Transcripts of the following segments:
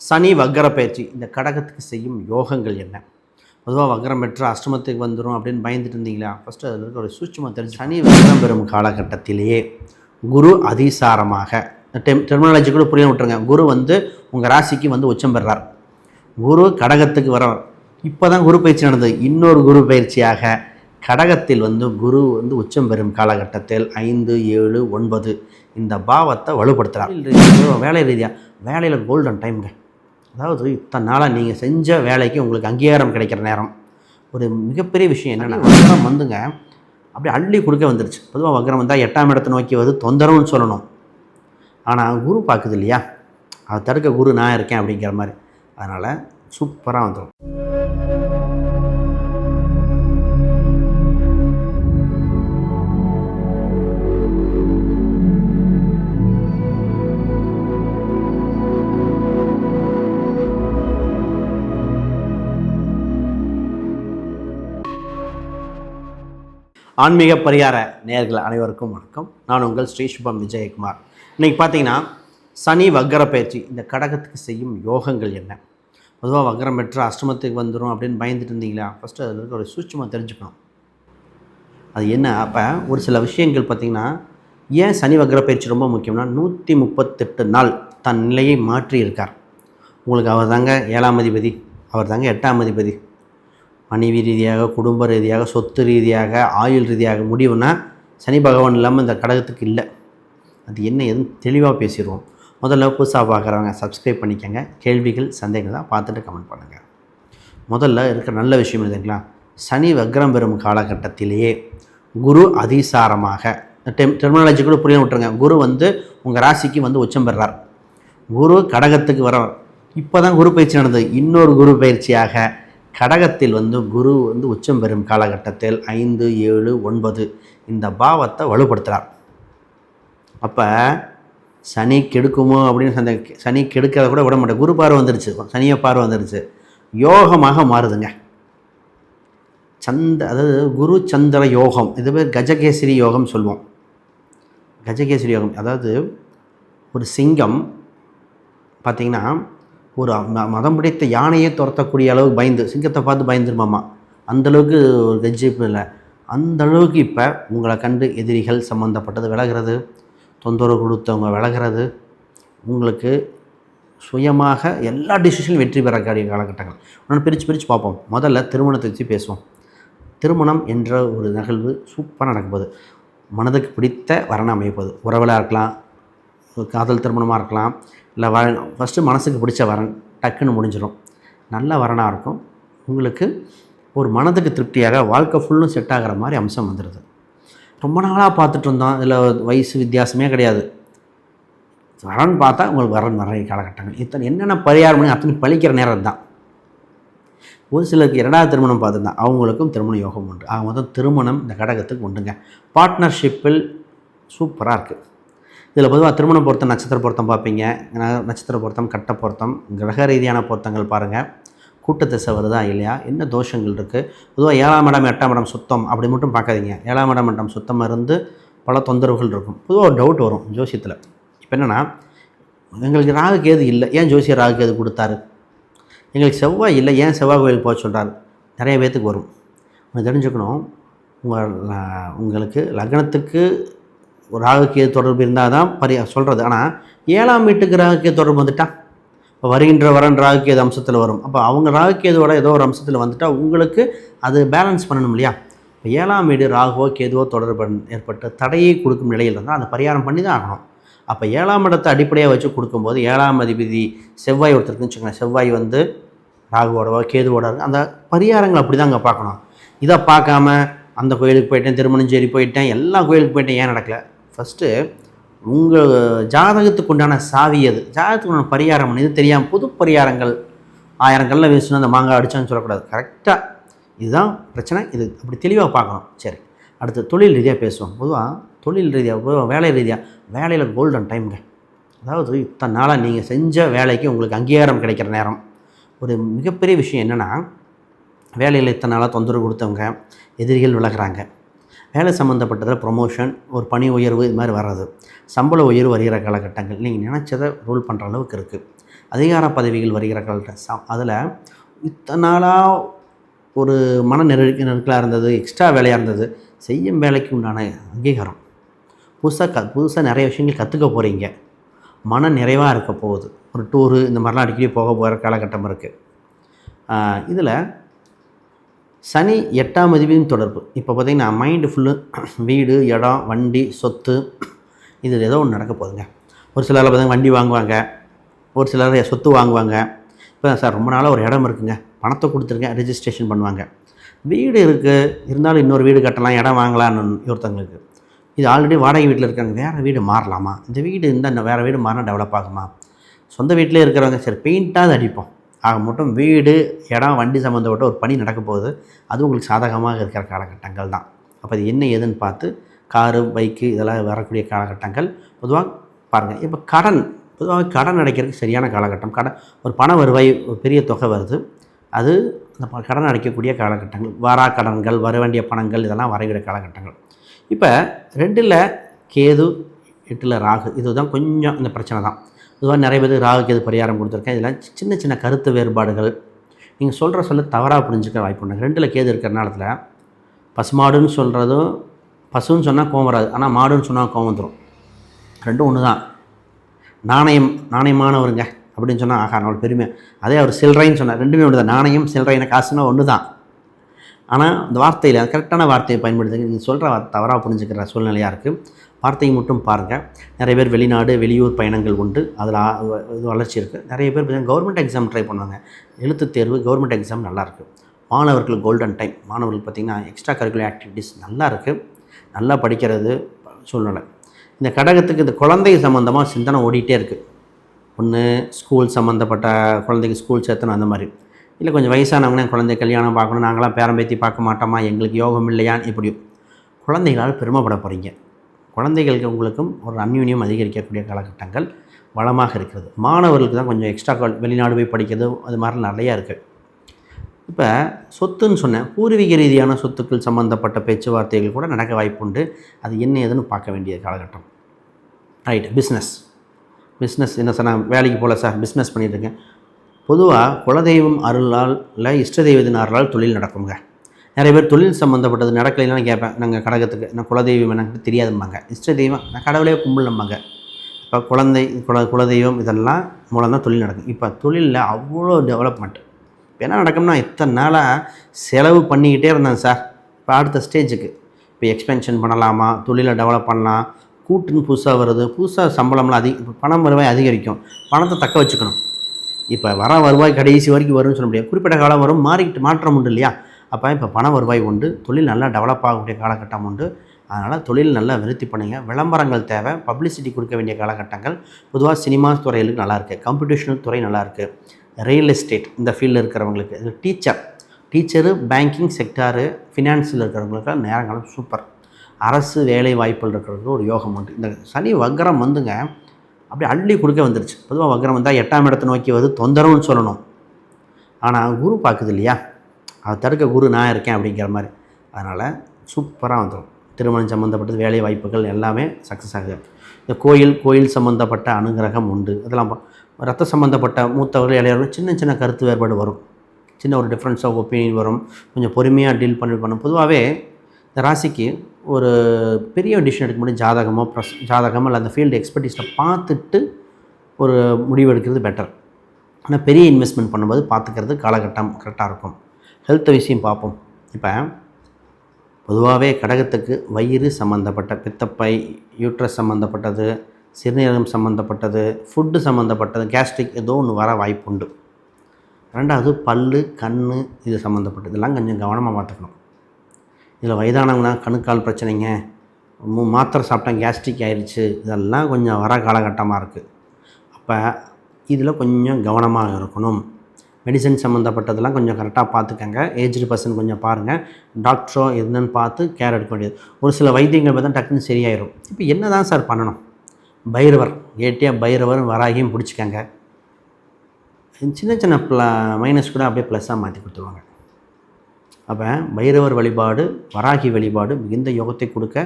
சனி வக்கர பயிற்சி இந்த கடகத்துக்கு செய்யும் யோகங்கள் என்ன? பொதுவாக வக்கரம் பெற்று அஷ்டமத்துக்கு வந்துடும் அப்படின்னு பயந்துட்டு இருந்தீங்களா? ஃபஸ்ட்டு அதில் இருக்க ஒரு சூட்சமாக தெரிஞ்சு சனி வக்கரம் பெறும் காலகட்டத்திலேயே குரு அதிசாரமாக டெம் டெர்மினாலஜி கூட புரிய விட்டுருங்க. குரு வந்து உங்கள் ராசிக்கு வந்து உச்சம் பெறார் குரு கடகத்துக்கு வர இப்போ தான் குரு பயிற்சி நடந்தது. இன்னொரு குரு பயிற்சியாக கடகத்தில் வந்து குரு வந்து உச்சம் பெறும் காலகட்டத்தில் ஐந்து ஏழு ஒன்பது இந்த பாவத்தை வலுப்படுத்துகிறார் வேலை ரீதியாக வேலையில் கோல்டன் டைம்ங்க அதாவது இத்தனை நாளாக நீங்கள் செஞ்ச வேலைக்கு உங்களுக்கு அங்கீகாரம் கிடைக்கிற நேரம். ஒரு மிகப்பெரிய விஷயம் என்னென்னா வக்ரம் வந்துங்க அப்படியே அள்ளி கொடுக்க வந்துருச்சு. பொதுவாக வக்ரம் வந்தால் எட்டாம் இடத்தை நோக்கி வந்து தொந்தரவுன்னு சொல்லணும். ஆனால் குரு பார்க்குது இல்லையா? அதை தடுக்க குரு நான் இருக்கேன் அப்படிங்கிற மாதிரி. அதனால் சூப்பராக வந்துடும் ஆன்மீக பரிகார நேர்கள் அனைவருக்கும் வணக்கம். நான் உங்கள் ஸ்ரீ சுபம் விஜயகுமார். இன்றைக்கி பார்த்தீங்கன்னா சனி வக்கர பயிற்சி இந்த கடகத்துக்கு செய்யும் யோகங்கள் என்ன? பொதுவாக வக்கரம் பெற்று அஷ்டமத்துக்கு வந்துடும் அப்படின்னு பயந்துட்டு இருந்தீங்களா? ஃபஸ்ட்டு அதில் இருக்க ஒரு சூட்சமாக தெரிஞ்சுக்கணும். அது என்ன? அப்போ ஒரு சில விஷயங்கள் பார்த்திங்கன்னா ஏன் சனி வக்கர பயிற்சி ரொம்ப முக்கியம்னா நூற்றி முப்பத்தெட்டு நாள் தன் நிலையை மாற்றி இருக்கார் உங்களுக்கு அவர் தாங்க ஏழாம் அதிபதி அவர் தாங்க எட்டாம் அதிபதி. மனைவி ரீதியாக குடும்ப ரீதியாக சொத்து ரீதியாக ஆயுள் ரீதியாக முடிவுனா சனி பகவான் இல்லாமல் இந்த கடகத்துக்கு இல்லை. அது என்ன எதுன்னு தெளிவாக பேசிடுவோம் முதல்ல புதுசாக பார்க்குறவங்க சப்ஸ்கிரைப் பண்ணிக்கோங்க. கேள்விகள் சந்தேகங்கள் தான் பார்த்துட்டு கமெண்ட் பண்ணுங்கள் முதல்ல இருக்கிற நல்ல விஷயம் இல்லைங்களா சனி வக்ரம் பெறும் காலகட்டத்திலேயே குரு அதிசாரமாக டெம் டெர்மினாலஜி கூட புரிய விட்டுருங்க. குரு வந்து உங்கள் ராசிக்கு வந்து உச்சம் பெறார் குரு கடகத்துக்கு வர இப்போ தான் குரு பயிற்சி நடந்தது. இன்னொரு குரு பயிற்சியாக கடகத்தில் வந்து குரு வந்து உச்சம் பெறும் காலகட்டத்தில் ஐந்து ஏழு ஒன்பது இந்த பாவத்தை வலுப்படுத்துகிறார் அப்போ சனி கெடுக்குமோ அப்படின்னு சந்த சனி கெடுக்கிறத கூட விட மாட்டேன். குரு பார்வை வந்துருச்சு. சனியை பார்வை வந்துருச்சு. யோகமாக மாறுதுங்க. சந்த அதாவது குரு சந்திர யோகம் இது பேர் கஜகேசரி யோகம் சொல்லுவோம். கஜகேசரி யோகம் அதாவது ஒரு சிங்கம் பார்த்திங்கன்னா ஒரு மதம் பிடித்த யானையே துரத்தக்கூடிய அளவுக்கு பயந்து சிங்கத்தை பார்த்து பயந்துருமாம்மா அந்தளவுக்கு ஒரு கஜிப்பு இல்லை. அந்த அளவுக்கு இப்போ உங்களை கண்டு எதிரிகள் சம்மந்தப்பட்டது விலகிறது தொந்தரவு கொடுத்தவங்க விலகிறது. உங்களுக்கு சுயமாக எல்லா டிசிஷனும் வெற்றி பெறக்கூடிய காலகட்டங்கள். ஒன்று பிரித்து பிரித்து பார்ப்போம். முதல்ல திருமணத்தை வச்சு பேசுவோம். திருமணம் என்ற ஒரு நிகழ்வு சூப்பராக நடக்கும்போது மனதுக்கு பிடித்த வரணம் அமைப்பது உறவலாக இருக்கலாம் காதல் திருமணமாக இருக்கலாம் இல்லை வ ஃபஸ்ட்டு மனசுக்கு பிடிச்ச வரன் டக்குன்னு முடிஞ்சிடும் நல்ல வரனாக இருக்கும். உங்களுக்கு ஒரு மனதுக்கு திருப்தியாக வாழ்க்கை ஃபுல்லும் செட் ஆகிற மாதிரி அம்சம் வந்துடுது ரொம்ப நாளாக பார்த்துட்டு இருந்தோம். இதில் வயசு வித்தியாசமே கிடையாது. வரன் பார்த்தா உங்களுக்கு வரன் நிறைய காலகட்டங்கள். இத்தனை என்னென்ன பரிகாரம் பண்ணி அத்தனை பழிக்கிற நேரம் தான். ஒரு சிலருக்கு இரண்டாவது திருமணம் பார்த்துருந்தா அவங்களுக்கும் திருமண யோகம் உண்டு. ஆக மொத்தம் திருமணம் இந்த கடகத்துக்கு உண்டுங்க. பார்ட்னர்ஷிப்பில் சூப்பராக இருக்குது இதில் பொதுவாக திருமண பொருத்தம் நட்சத்திர பொருத்தம் பார்ப்பீங்க. நட்சத்திர பொருத்தம் கட்ட பொருத்தம் கிரக ரீதியான பொருத்தங்கள் பாருங்கள் கூட்ட திசை வருதா இல்லையா? என்ன தோஷங்கள் இருக்குது பொதுவாக ஏழாம் இடம் எட்டாம் இடம் சுத்தம் அப்படி மட்டும் பார்க்காதீங்க. ஏழாம் இடம் எட்டாம் சுத்தமாக இருந்து பல தொந்தரவுகள் இருக்கும். பொதுவாக ஒரு டவுட் வரும் ஜோசியத்தில். இப்போ என்னென்னா எங்களுக்கு ராகு கேது இல்லை. ஏன் ஜோசியர் ராகு கேது கொடுத்தாரு? எங்களுக்கு செவ்வாய் இல்லை. ஏன் செவ்வாய் கோயிலுக்கு போக சொல்கிறாரு நிறைய பேர்த்துக்கு வரும். நீங்கள் தெரிஞ்சுக்கணும். உங்கள் உங்களுக்கு லக்னத்துக்கு ஒரு தொடர்பு இருந்தால் தான் பரி சொல்கிறது ஆனால் ஏழாம் வீட்டுக்கு ராகுக்கே தொடர்பு வந்துட்டான் இப்போ வருகின்ற வரன் ராகுக்கேது அம்சத்தில் வரும். அப்போ அவங்க ராகுக்கேதுவோட ஏதோ ஒரு அம்சத்தில் வந்துட்டால் உங்களுக்கு அது பேலன்ஸ் பண்ணணும் இல்லையா? இப்போ ஏழாம் வீடு ராகுவோ கேதுவோ தொடர்பு ஏற்பட்ட தடையை கொடுக்கும் நிலையில் இருந்தால் அதை பரிகாரம் பண்ணி தான் ஆகணும். அப்போ ஏழாம் இடத்தை அடிப்படையாக வச்சு கொடுக்கும்போது ஏழாம் அதிபதி செவ்வாய் ஒருத்தருக்குன்னு வச்சுக்கோங்க செவ்வாய் வந்து ராகுவோடவோ கேதுவோட அந்த பரிகாரங்கள் அப்படி தாங்க பார்க்கணும். இதை பார்க்காம அந்த கோயிலுக்கு போயிட்டேன் திருமணஞ்சேரி போயிட்டேன் எல்லா கோயிலுக்கு போயிட்டேன் ஏன் நடக்கல? ஃபஸ்ட்டு உங்கள் ஜாதகத்துக்கு உண்டான சாவி அது ஜாதகத்துக்கு உண்டான பரிகாரம் இது தெரியாமல் புது பரிகாரங்கள் ஆயிரம் கல்ல வீசுனா அந்த மாங்காய் அடித்தான்னு சொல்லக்கூடாது. கரெக்டாக இதுதான் பிரச்சனை. இது அப்படி தெளிவாக பார்க்கணும். சரி. அடுத்து தொழில் ரீதியாக பேசுவோம். பொதுவாக தொழில் ரீதியாக பொதுவாக வேலை ரீதியாக வேலையில் கோல்டன் டைம்ங்க அதாவது இத்தனை நாளாக நீங்கள் செஞ்ச வேலைக்கு உங்களுக்கு அங்கீகாரம் கிடைக்கிற நேரம். ஒரு மிகப்பெரிய விஷயம் என்னென்னா வேலையில் இத்தனை நாளாக தொந்தரவு கொடுத்தவங்க எதிரிகள் விலகுறாங்க. வேலை சம்மந்தப்பட்டதில் ப்ரொமோஷன் ஒரு பணி உயர்வு இது மாதிரி வர்றது. சம்பள உயர்வு வருகிற காலகட்டங்கள். நீங்கள் நினச்சதை ரூல் பண்ணுற அளவுக்கு இருக்குது அதிகார பதவிகள் வருகிற காலகட்டம் அதில் இத்தனை நாளாக ஒரு மன நெருக்க நெருக்கலாக இருந்தது எக்ஸ்ட்ரா வேலையாக இருந்தது. செய்யும் வேலைக்கு உண்டான அங்கீகாரம். புதுசாக க புதுசாக நிறைய விஷயங்கள் கற்றுக்க போகிறீங்க மன நிறைவாக இருக்க போகுது. ஒரு டூரு இந்த மாதிரிலாம் அடிக்கடி போக போகிற காலகட்டம் இருக்குது இதில் சனி எட்டாம் அதிபதியும் தொடர்பு. இப்போ பார்த்தீங்கன்னா மைண்டு ஃபுல்லு வீடு இடம் வண்டி சொத்து இது ஏதோ ஒன்று நடக்க போகுதுங்க. ஒரு சிலரில் பார்த்தீங்கன்னா வண்டி வாங்குவாங்க. ஒரு சிலர் சொத்து வாங்குவாங்க. இப்போ சார் ரொம்ப நாளாக ஒரு இடம் இருக்குங்க. பணத்தை கொடுத்துருக்கேன் ரெஜிஸ்ட்ரேஷன் பண்ணுவாங்க. வீடு இருக்குது இருந்தாலும் இன்னொரு வீடு கட்டலாம் இடம் வாங்கலாம்னு ஒருத்தங்களுக்கு இது ஆல்ரெடி வாடகை வீட்டில் இருக்காங்க. வேறு வீடு மாறலாமா? இந்த வீடு இந்த வேறு வீடு மாறினா டெவலப் ஆகுமா? சொந்த வீட்டிலே இருக்கிறவங்க சரி பெயிண்ட்டாக அடிப்போம். ஆக மட்டும் வீடு இடம் வண்டி சம்மந்தப்பட்ட ஒரு பணி நடக்க போகுது. அது உங்களுக்கு சாதகமாக இருக்கிற காலகட்டங்கள் தான். அப்போ அது என்ன ஏதுன்னு பார்த்து காரு பைக்கு இதெல்லாம் வரக்கூடிய காலகட்டங்கள் பொதுவாக பாருங்கள் இப்போ கடன் பொதுவாக கடன் அடைக்கிறதுக்கு சரியான காலகட்டம். கடன் ஒரு பண வருவாய் ஒரு பெரிய தொகை வருது. அது அந்த கடன் அடைக்கக்கூடிய காலகட்டங்கள். வரா கடன்கள் வர வேண்டிய பணங்கள் இதெல்லாம் வரக்கூடிய காலகட்டங்கள். இப்போ ரெண்டில் கேது எட்டில் ராகு இதுதான் கொஞ்சம் இந்த பிரச்சனை தான். இதுவாக நிறைய பேர் ராகு எது பரிகாரம் கொடுத்துருக்கேன். இதெல்லாம் சின்ன சின்ன கருத்து வேறுபாடுகள். நீங்கள் சொல்கிற சொல்ல தவறாக புரிஞ்சுக்க வாய்ப்பு உண்டு. ரெண்டில் கேது இருக்கிற நேரத்தில் பசுமாடுன்னு சொல்கிறதும் பசுன்னு சொன்னால் கோவம் வராது. ஆனால் மாடுன்னு சொன்னால் கோவம் வந்துடும் ரெண்டும் ஒன்று தான் நாணயம் நாணயமானவருங்க அப்படின்னு சொன்னால் ஆகா நம்மளுக்கு பெருமை. அதே அவர் சில்லறைன்னு சொன்னார். ரெண்டுமே ஒன்று தான் நாணயம் சில்லறைன காசுனால் ஒன்று தான் ஆனால் இந்த வார்த்தையில் கரெக்டான வார்த்தையை பயன்படுத்துங்க. நீங்கள் சொல்கிற தவறாக புரிஞ்சுக்கிற சூழ்நிலையாக இருக்குது வார்த்தையை மட்டும் பாருங்கள் நிறைய பேர் வெளிநாடு வெளியூர் பயணங்கள் உண்டு. அதில் இது வளர்ச்சி இருக்குது நிறைய பேர் கவர்மெண்ட் எக்ஸாம் ட்ரை பண்ணுவாங்க. எழுத்துத் தேர்வு கவர்மெண்ட் எக்ஸாம் நல்லாயிருக்கு மாணவர்கள் கோல்டன் டைம் மாணவர்கள் பார்த்திங்கன்னா எக்ஸ்ட்ரா கரிக்குலர் ஆக்டிவிட்டீஸ் நல்லா இருக்குது நல்லா படிக்கிறது சூழ்நிலை. இந்த கடகத்துக்கு இந்த குழந்தை சம்மந்தமாக சிந்தனை ஓடிட்டே இருக்குது ஒன்று ஸ்கூல் சம்மந்தப்பட்ட குழந்தைக்கு ஸ்கூல் சேர்த்தணும் அந்த மாதிரி. இல்லை கொஞ்சம் வயசானவங்க குழந்தை கல்யாணம் பார்க்கணும். நாங்களாம் பேரம்பேத்தி பார்க்க மாட்டோமா? எங்களுக்கு யோகம் இல்லையான்னு இப்படியும். குழந்தைகளால் பெருமைப்பட போகிறீங்க குழந்தைகளுக்கு உங்களுக்கும் ஒரு அந்யூன்யம் அதிகரிக்கக்கூடிய காலகட்டங்கள் வளமாக இருக்கிறது. மாணவர்களுக்கு தான் கொஞ்சம் எக்ஸ்ட்ரா வெளிநாடு போய் படிக்கிறது அது மாதிரி நிறையா இருக்குது இப்போ சொத்துன்னு சொன்னேன் பூர்வீக ரீதியான சொத்துக்கள் சம்மந்தப்பட்ட பேச்சுவார்த்தைகள் கூட நடக்க வாய்ப்புண்டு. அது என்ன ஏதுன்னு பார்க்க வேண்டிய காலகட்டம். ரைட் பிஸ்னஸ் பிஸ்னஸ் என்ன சார் நான் வேலைக்கு போகல சார் பிஸ்னஸ் பண்ணிட்டுருக்கேன் பொதுவாக குலதெய்வம் அருளால் இல்லை இஷ்ட தெய்வத்தின் அருளால் தொழில் நடக்குங்க நிறைய பேர் தொழில் சம்மந்தப்பட்டது நடக்கலைன்னா கேட்பேன். நாங்கள் கடகத்துக்கு நான் குலதெய்வம் எனக்கு தெரியாதும்பாங்க. இஷ்ட தெய்வம் நான் கடவுளே கும்பிடலம்பாங்க. இப்போ குழந்தை குல குலதெய்வம் இதெல்லாம் மூலம் தான் தொழில் நடக்கும். இப்போ தொழிலில் அவ்வளோ டெவலப்மெண்ட் இப்போ என்ன நடக்கும்னா இத்தனை நாளாக செலவு பண்ணிக்கிட்டே இருந்தேன் சார் இப்போ அடுத்த ஸ்டேஜுக்கு இப்போ எக்ஸ்பென்ஷன் பண்ணலாமா? தொழிலை டெவலப் பண்ணலாம். கூட்டுன்னு புதுசாக வருது. புதுசாக சம்பளம்லாம் அதிக இப்போ பணம் வருவாய் அதிகரிக்கும். பணத்தை தக்க வச்சுக்கணும். இப்போ வர வருவாய் கடைசி வரைக்கும் வரும்னு சொல்ல முடியாது. குறிப்பிட்ட காலம் வரும் மாறிக்கிட்டு மாற்றம் உண்டு இல்லையா? அப்போ இப்போ பண வருவாய் உண்டு தொழில் நல்லா டெவலப் ஆகக்கூடிய காலகட்டம் உண்டு. அதனால் தொழில் நல்லா விருத்தி பண்ணுங்க. விளம்பரங்கள் தேவை பப்ளிசிட்டி கொடுக்க வேண்டிய காலகட்டங்கள். பொதுவாக சினிமா துறைகளுக்கு நல்லா இருக்குது துறை நல்லாயிருக்கு ரியல் எஸ்டேட் இந்த ஃபீல்டில் இருக்கிறவங்களுக்கு இது டீச்சர் டீச்சரு பேங்கிங் செக்டாரு ஃபினான்ஸில் இருக்கிறவங்களுக்கு நேரங்காலம் சூப்பர் அரசு வேலை வாய்ப்புகள் இருக்கிறவங்களுக்கு ஒரு யோகம் உண்டு. இந்த சனி வக்ரம் வந்துங்க அப்படியே அள்ளி கொடுக்க வந்துருச்சு. பொதுவாக வக்ரம் வந்தால் எட்டாம் இடத்தை நோக்கி வருது தொந்தரவுன்னு சொல்லணும். ஆனால் குரு பார்க்குது இல்லையா? அதை தடுக்க குரு நான் இருக்கேன் அப்படிங்கிற மாதிரி. அதனால் சூப்பராக வந்துடும் திருமணம் சம்மந்தப்பட்டது வேலை வாய்ப்புகள் எல்லாமே சக்ஸஸ் ஆகுது. இந்த கோயில் கோயில் சம்மந்தப்பட்ட அனுகிரகம் உண்டு. அதெல்லாம் பா- ரத்த சம்மந்தப்பட்ட மூத்தவர்கள் இளையவர்கள் சின்ன சின்ன கருத்து வேறுபாடு வரும். சின்ன ஒரு டிஃப்ரென்ஸ் ஆஃப் ஒப்பீனியன் வரும். கொஞ்சம் பொறுமையாக டீல் பண்ணி பண்ணும் பொதுவாகவே இந்த ராசிக்கு ஒரு பெரிய டிசிஷன் எடுக்க முடியும். ஜாதகமோ ப்ரஸ் ஜாதகமோ இல்லை அந்த ஃபீல்டு எக்ஸ்பர்டீஸை பார்த்துட்டு ஒரு முடிவு எடுக்கிறது பெட்டர் ஆனால் பெரிய இன்வெஸ்ட்மெண்ட் பண்ணும்போது பார்த்துக்கிறது காலகட்டம் கரெக்டாக இருக்கும். ஹெல்த் விஷயம் பார்ப்போம். இப்போ பொதுவாகவே கடகத்துக்கு வயிறு சம்மந்தப்பட்ட பித்தப்பை யூட்ரஸ் சம்மந்தப்பட்டது சிறுநீரகம் சம்மந்தப்பட்டது ஃபுட்டு சம்மந்தப்பட்டது கேஸ்ட்ரிக் ஏதோ ஒன்று வர வாய்ப்புண்டு. ரெண்டாவது பல்லு கண் இது சம்மந்தப்பட்டது இதெல்லாம் கொஞ்சம் கவனமாக பார்த்துக்கணும். இதில் வயதானவங்கன்னா கணுக்கால் பிரச்சனைங்க மு- மாத்திரை சாப்பிட்டா கேஸ்ட்ரிக் ஆயிடுச்சு இதெல்லாம் கொஞ்சம் வர காலகட்டமாக இருக்குது அப்போ இதில் கொஞ்சம் கவனமாக இருக்கணும். மெடிசன் சம்மந்தப்பட்டதெல்லாம் கொஞ்சம் கரெக்டாக பார்த்துக்கங்க. ஏஜ்டு பர்சன் கொஞ்சம் பாருங்கள் டாக்டரோ என்னன்னு பார்த்து கேர் எடுக்க வேண்டியது. ஒரு சில வைத்தியங்கள் பார்த்தா டக்குன்னு சரியாயிரும். இப்போ என்ன தான் சார் பண்ணணும்? பைரவர். ஏட்டியாக பைரவர் வராகியும் பிடிச்சிக்கங்க. சின்ன சின்ன ப்ள மைனஸ் கூட அப்படியே ப்ளஸ்ஸாக மாற்றி கொடுத்துருவாங்க. அப்போ பைரவர் வழிபாடு வராகி வழிபாடு மிகுந்த யோகத்தை கொடுக்க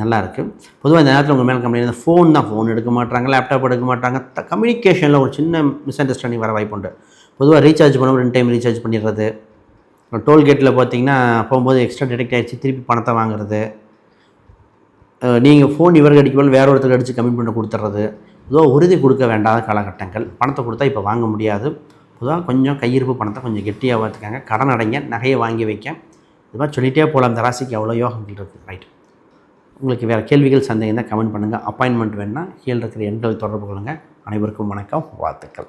நல்லா இருக்குது பொதுவாக இந்த நேரத்தில் உங்கள் மேலே கம்ப்ளைண்ட் ஃபோன் தான். ஃபோன் எடுக்க மாட்டாங்க லேப்டாப் எடுக்க மாட்டாங்க. கம்யூனிகேஷனில் ஒரு சின்ன மிஸ் அண்டர்ஸ்டாண்டிங் வர வாய்ப்பு உண்டு. பொதுவாக ரீசார்ஜ் பண்ணும்போது ரெண்டு டைம் ரீசார்ஜ் பண்ணிடுறது. டோல்கேட்டில் பார்த்தீங்கன்னா போகும்போது எக்ஸ்ட்ரா டிடெக்ட் ஆகிடுச்சு திருப்பி பணத்தை வாங்குறது. நீங்கள் ஃபோன் இவருக்கு அடிக்கும்போது வேற ஒருத்தருக்கு அடித்து கம்மி பண்ணி கொடுத்துட்றது. பொதுவாக உறுதி கொடுக்க வேண்டாத காலகட்டங்கள். பணத்தை கொடுத்தா இப்போ வாங்க முடியாது. பொதுவாக கொஞ்சம் கையிருப்பு பணத்தை கொஞ்சம் கெட்டியாக பார்த்துக்காங்க. கடன் அடைங்க நகையை வாங்கி வைக்க இதுவாக சொல்லிகிட்டே போகலாம் அந்த ராசிக்கு எவ்வளோ யோகங்கள் இருக்குது ரைட் உங்களுக்கு வேறு கேள்விகள் சந்தேகம் தான் கமெண்ட் பண்ணுங்கள் அப்பாயின்மெண்ட் வேணுன்னா கீழே இருக்கிற எண்கள் தொடர்பு கொள்ளுங்கள் அனைவருக்கும் வணக்கம். வாழ்த்துக்கள்.